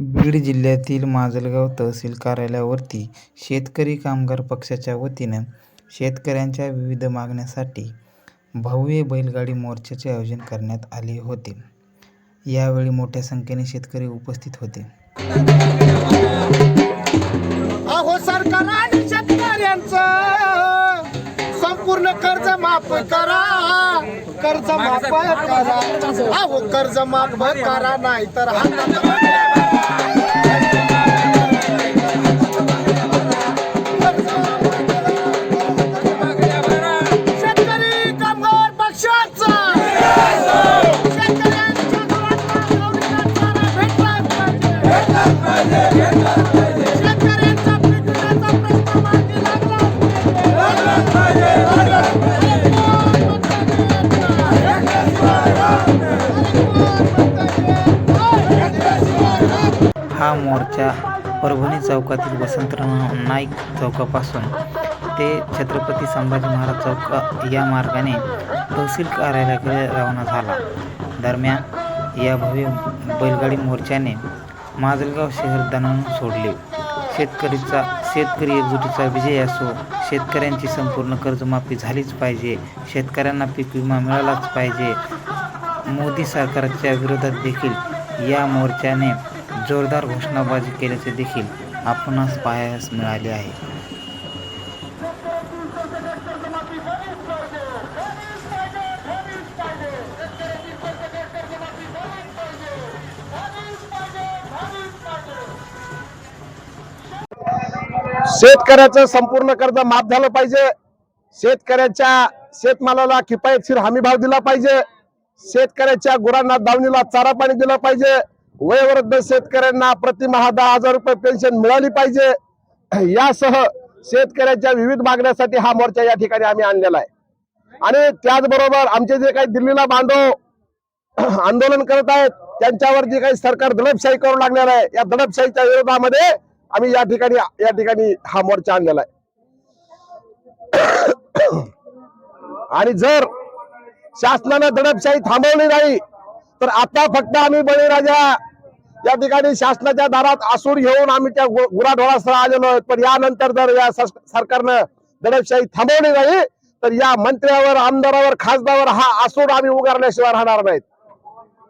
बीड जिल्ह्यातील माजलगाव तहसील कार्यालयावरती शेतकरी कामगार पक्षाच्या वतीनं शेतकऱ्यांच्या विविध मागण्यासाठी भव्य बैलगाडी मोर्चाचे आयोजन करण्यात आले होते. यावेळी मोठ्या संख्येने शेतकरी उपस्थित होते. अहो सरकार आणि शेतकऱ्यांचं संपूर्ण कर्ज माफ करा. कर्ज माफ करा. अहो कर्ज माफ करा नाही तर हा मोर्चा परभणी चौकातील वसंतराव नाईक चौकापासून ते छत्रपती संभाजी महाराज चौक या मार्गाने तहसील कार्यालयाकडे रवाना झाला. दरम्यान या भव्य बैलगाडी मोर्चाने माजलगाव शहर दणाणून सोडले. शेतकरीचा शेतकरी एकजुटीचा विजय असो शेतकऱ्यांची संपूर्ण कर्जमाफी झालीच पाहिजे शेतकऱ्यांना पीक विमा मिळालाच पाहिजे मोदी सरकारच्या विरोधात देखील या मोर्चाने जोरदार घोषणाबाजी केल्याचे देखील आपणास पाहायस मिळाले आहे. शेतकऱ्याचं संपूर्ण कर्ज माफ झालं पाहिजे. शेतकऱ्याच्या शेतमालाला किफायतशीर हमी भाव दिला पाहिजे. शेतकऱ्याच्या गुरांना दावणीला चारा पाणी दिलं पाहिजे. वयोवृद्ध शेतकऱ्यांना प्रतिमहा दहा हजार रुपये पेन्शन मिळाली पाहिजे. यासह शेतकऱ्यांच्या विविध मागण्यासाठी हा मोर्चा या ठिकाणी आम्ही आणलेला आहे. आणि त्याचबरोबर आमचे जे काही दिल्लीला बांधव आंदोलन करत आहेत त्यांच्यावर जे काही सरकार दडपशाही करू लागलेलं आहे या दडपशाहीच्या विरोधामध्ये आम्ही या ठिकाणी या ठिकाणी हा मोर्चा आणलेला आहे. आणि जर शासनानं दडपशाही थांबवली नाही तर आता फक्त आम्ही बळीराजा या ठिकाणी शासनाच्या दारात आसूड घेऊन आम्ही त्या गु- आलेलो आहोत. पण यानंतर जर या सरकारनं दडपशाही थांबवली नाही तर या मंत्र्यावर आमदारावर खासदारावर हा आसूड आम्ही उगारल्याशिवाय राहणार नाहीत.